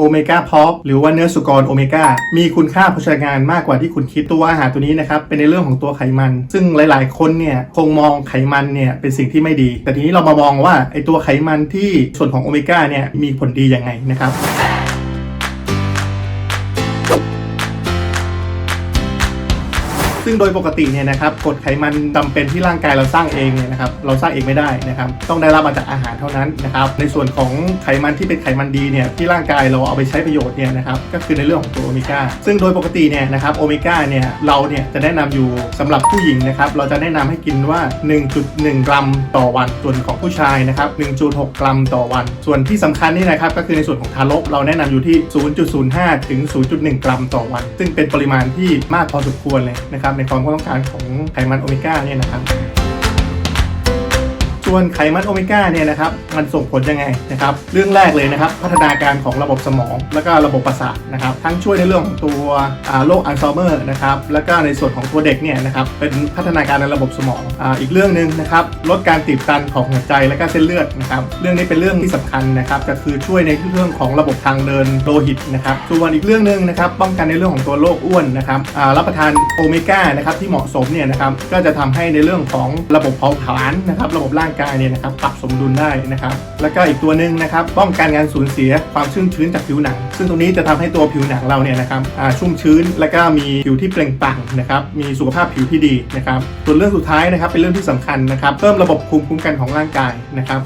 โอเมก้าพอปหรือว่าเนื้อสุกรโอเมก้ามีคุณค่าโภชนาการมากกว่าที่คุณคิดตัวอาหารตัวนี้นะครับเป็นในเรื่องของตัวไขมัน ซึ่งหลาย ๆ คนเนี่ยคงมองไขมันเนี่ยเป็นสิ่งที่ไม่ดี แต่ทีนี้เรามามองว่าไอตัวไขมันที่ส่วนของโอเมก้าเนี่ยมีผลดียังไงนะครับ ซึ่งโดยปกติเนี่ยนะครับกรดไขมันจำเป็นที่ร่างกายเราสร้างเองเนี่ยนะครับเราสร้างเองไม่ได้นะครับต้องได้รับมาจากอาหารเท่านั้นนะครับในส่วนของไขมันที่เป็นไขมันดีเนี่ยที่ร่างกายเราเอาไปใช้ประโยชน์เนี่ยนะครับก็คือในเรื่องของตัวโอเมก้าซึ่งโดยปกติเนี่ยนะครับโอเมก้าเนี่ยเราเนี่ยจะแนะนำอยู่สำหรับผู้หญิงนะครับเราจะแนะนำให้กินว่า 1.1 กรัมต่อวันส่วนของผู้ชายนะครับ1.6 กรัมต่อวัน ส่วนที่สำคัญนี่นะครับก็คือในส่วนของทารกเราแนะนำอยู่ที่ 0.05 ถึง 0.1 กรัมต่อวัน ซึ่งเป็นปริมาณที่มากพอสมควรเลยนะครับในความต้องการของไขมันโอเมก้าเนี่ยนะครับ ส่วนไขมันโอเมก้าเนี่ยนะครับมันส่งผลยังไงนะครับเรื่องแรกเลยนะครับพัฒนาการของระบบสมอง แล้วก็ระบบประสาทนะครับทั้งช่วยในเรื่องของตัวโรคอัลไซเมอร์นะครับแล้วก็ในส่วนของตัวเด็กเนี่ยนะครับเป็นพัฒนาการในระบบสมองออีกเรื่องหนึ่งนะครับลดการตีบตันของหัวใจและก็เส้นเลือดนะครับเรื่องนี้เป็นเรื่องที่สำคัญนะครับก็คือช่วยในเรื่องของระบบทางเดินโลหิตนะครับส่วนอีกเรื่องหนึ่งนะครับป้องกันในเรื่องของตัวโรคอ้วนนะครับรับประทานโอเมก้านะครับที่เหมาะสมเนี่ยนะครับก็จะทำให้ในเรื่องของระบบเผาผลาญนะครับระบบร่างกายเนี่ยนะครับปรับสมดุลได้นะครับ แล้วก็อีกตัวหนึ่งนะครับป้องกันการสูญเสียความชุ่มชื้นจากผิวหนัง ซึ่งตรงนี้จะทำให้ตัวผิวหนังเราเนี่ยนะครับชุ่มชื้น แล้วก็มีผิวที่เปล่งปลั่งนะครับมีสุขภาพผิวที่ดีนะครับส่วนเรื่องสุดท้ายนะครับเป็นเรื่องที่สำคัญนะครับเพิ่มระบบภูมิคุ้มกันของร่างกายนะครับ